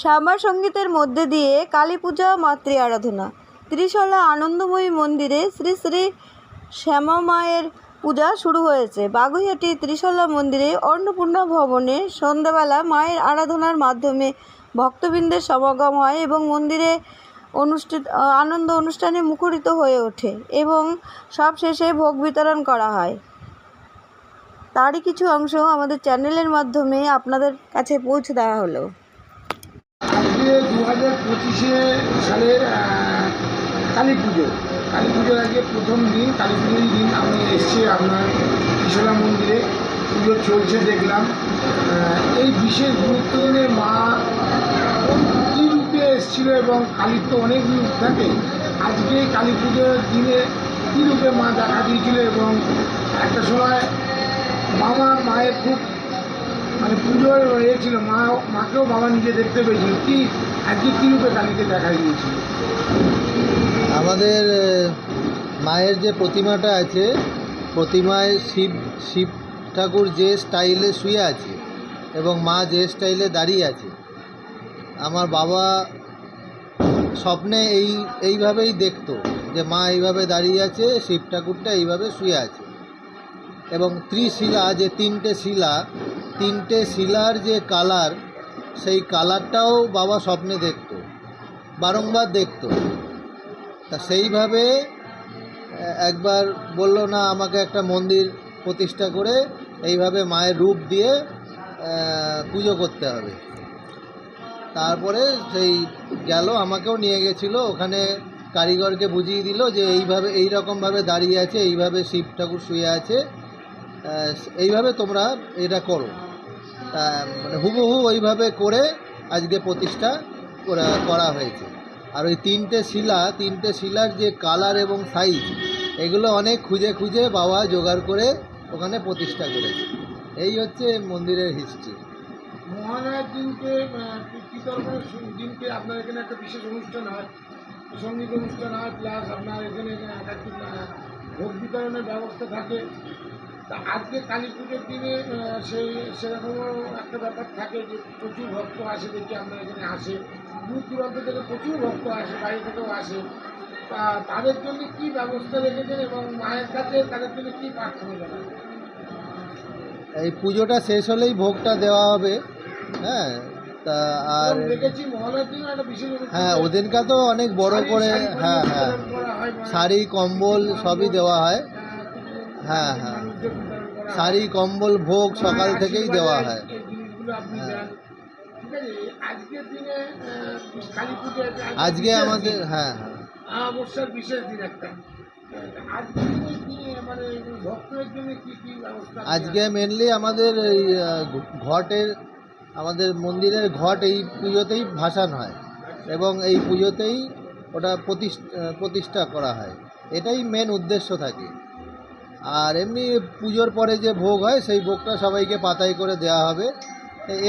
শ্যামা সঙ্গীতের মধ্যে দিয়ে কালী পূজা মাতৃ আরাধনা। ত্রিশলা আনন্দময়ী মন্দিরে শ্রী শ্রী শ্যামা মায়ের পূজা শুরু হয়েছে। বাগুইহাটি ত্রিশলা মন্দিরে অন্নপূর্ণা ভবনে সন্ধ্যাবেলা মায়ের আরাধনার মাধ্যমে ভক্তবৃন্দের সমাগম হয় এবং মন্দিরে অনুষ্ঠিত, আনন্দ অনুষ্ঠানে মুখরিত হয়ে ওঠে এবং সব শেষে ভোগ বিতরণ করা হয়। তারই কিছু অংশ আমাদের চ্যানেলের মাধ্যমে আপনাদের কাছে পৌঁছে দেওয়া হলো। আজকে দু হাজার পঁচিশে সালের কালী পুজো। কালী পুজোর আগে প্রথম দিন, কালী পুজোর দিন আমি এসেছি আপনার কিশোরা মন্দিরে। পুজো চলছে দেখলাম। এই বিশেষ গুরুত্ব দিনে মা কী রূপে এসেছিল এবং কালীর তো অনেক রূপ থাকে। আজকে কালী পুজোর দিনে কী রূপে মা দেখা দিয়েছিল এবং একটা সময় মামা মায়ের খুব মানে পুজোর ইয়ে ছিল মা, মাকেও বাবা নিজে দেখতে পেয়েছিল। কি আমাদের মায়ের যে প্রতিমাটা আছে, প্রতিমায় শিব শিব ঠাকুর যে স্টাইলে শুয়ে আছে এবং মা যে স্টাইলে দাঁড়িয়ে আছে। আমার বাবা স্বপ্নে এই, এইভাবেই দেখতো যে মা এইভাবে দাঁড়িয়ে আছে, শিব ঠাকুরটা এইভাবে শুয়ে আছে। এবং ত্রিশিলা যে তিনটে শিলা, তিনটে শিলার যে কালার সেই কালারটাও বাবা স্বপ্নে দেখতো, বারংবার দেখতো। তা সেইভাবে একবার বলল, না, আমাকে একটা মন্দির প্রতিষ্ঠা করে এইভাবে মায়ের রূপ দিয়ে পুজো করতে হবে। তারপরে সেই গেল, আমাকেও নিয়ে গেছিল। ওখানে কারিগরকে বুঝিয়ে দিল যে এইভাবে এই রকমভাবে দাঁড়িয়ে আছে, এইভাবে শিব ঠাকুর শুয়ে আছে। এইভাবে তোমরা এটা করো। মানে হুবহু ওইভাবে করে আজকে প্রতিষ্ঠা করা হয়েছে। আর ওই তিনটে শিলা, তিনটে শিলার যে কালার এবং সাইজ এগুলো অনেক খুঁজে খুঁজে বাবা জোগাড় করে ওখানে প্রতিষ্ঠা করেছে। এই হচ্ছে মন্দিরের হিস্ট্রি মহালয়ার দিনকে দিনকে আপনার এখানে একটা বিশেষ অনুষ্ঠান হয়। সংগীত অনুষ্ঠান হয় প্লাস আপনার এখানে ভোগ বিতরণের ব্যবস্থা থাকে। তা আজকে কালী পুজোর দিনে সেই সেরকমও একটা ব্যাপার থাকে যে প্রচুর ভক্ত আসে দেখি আমরা এখানে আসে। দূর দূরান্ত থেকে প্রচুর ভক্ত আসে বাইরে থেকেও আসে। তা তাদের জন্য কী ব্যবস্থা রেখেছেন এবং মায়ের কাছে তাদের জন্য কী প্রার্থনা জানাবেন এই পুজোটা শেষ হলেই ভোগটা দেওয়া হবে হ্যাঁ? তা আর হ্যাঁ হয়। ওদিনকা তো অনেক বড় করে হ্যাঁ হ্যাঁ। বা- শাড়ি কম্বল সবই দেওয়া হয়। হ্যাঁ, হ্যাঁ। হয়। শাড়ি কম্বল ভোগ সকাল থেকেই দেওয়া হয়। হ্যাঁ। আজকে আমাদের হ্যাঁ হ্যাঁ। বিশেষ দিন একটা। আজকে কি মানে মেনলি আমাদের এই ঘটের আমাদের মন্দিরের ঘট এই পুজোতেই ভাসান হয় এবং এই পুজোতেই ওটা প্রতিষ্ঠা প্রতিষ্ঠা করা হয়। এটাই মেন উদ্দেশ্য থাকে। আর এমনি পুজোর পরে যে ভোগ হয় সেই ভোগটা সবাইকে পাতায় করে দেওয়া হবে।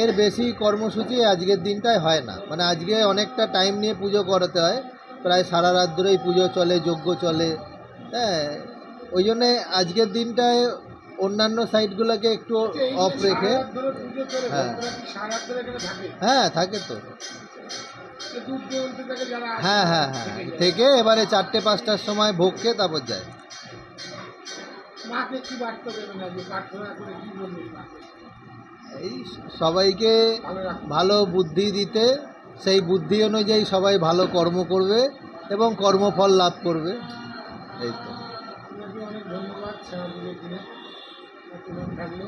এর বেশি কর্মসূচি আজকের দিনটায় হয় না। মানে আজকে অনেকটা টাইম নিয়ে পুজো করাতে হয়। প্রায় সারা রাত ধরেই পুজো চলে যজ্ঞ চলে। হ্যাঁ ওই জন্যে আজকের দিনটায় অন্যান্য সাইটগুলোকে একটু অফ রেখে পুজো চলে, হ্যাঁ। হ্যাঁ থাকে তো। হ্যাঁ হ্যাঁ হ্যাঁ থেকে এবারে চারটে পাঁচটার সময় ভোগ খেয়ে তারপর যায়। মাকে কি বার্তা দেবেন আজকে প্রার্থনা করে কি বলবেন এই সবাইকে ভালো বুদ্ধি দিতে সেই বুদ্ধি অনুযায়ী সবাই ভালো কর্ম করবে এবং কর্মফল লাভ করবে। এই তো। অনেক ধন্যবাদ শ্যামা দিনে। থাকল।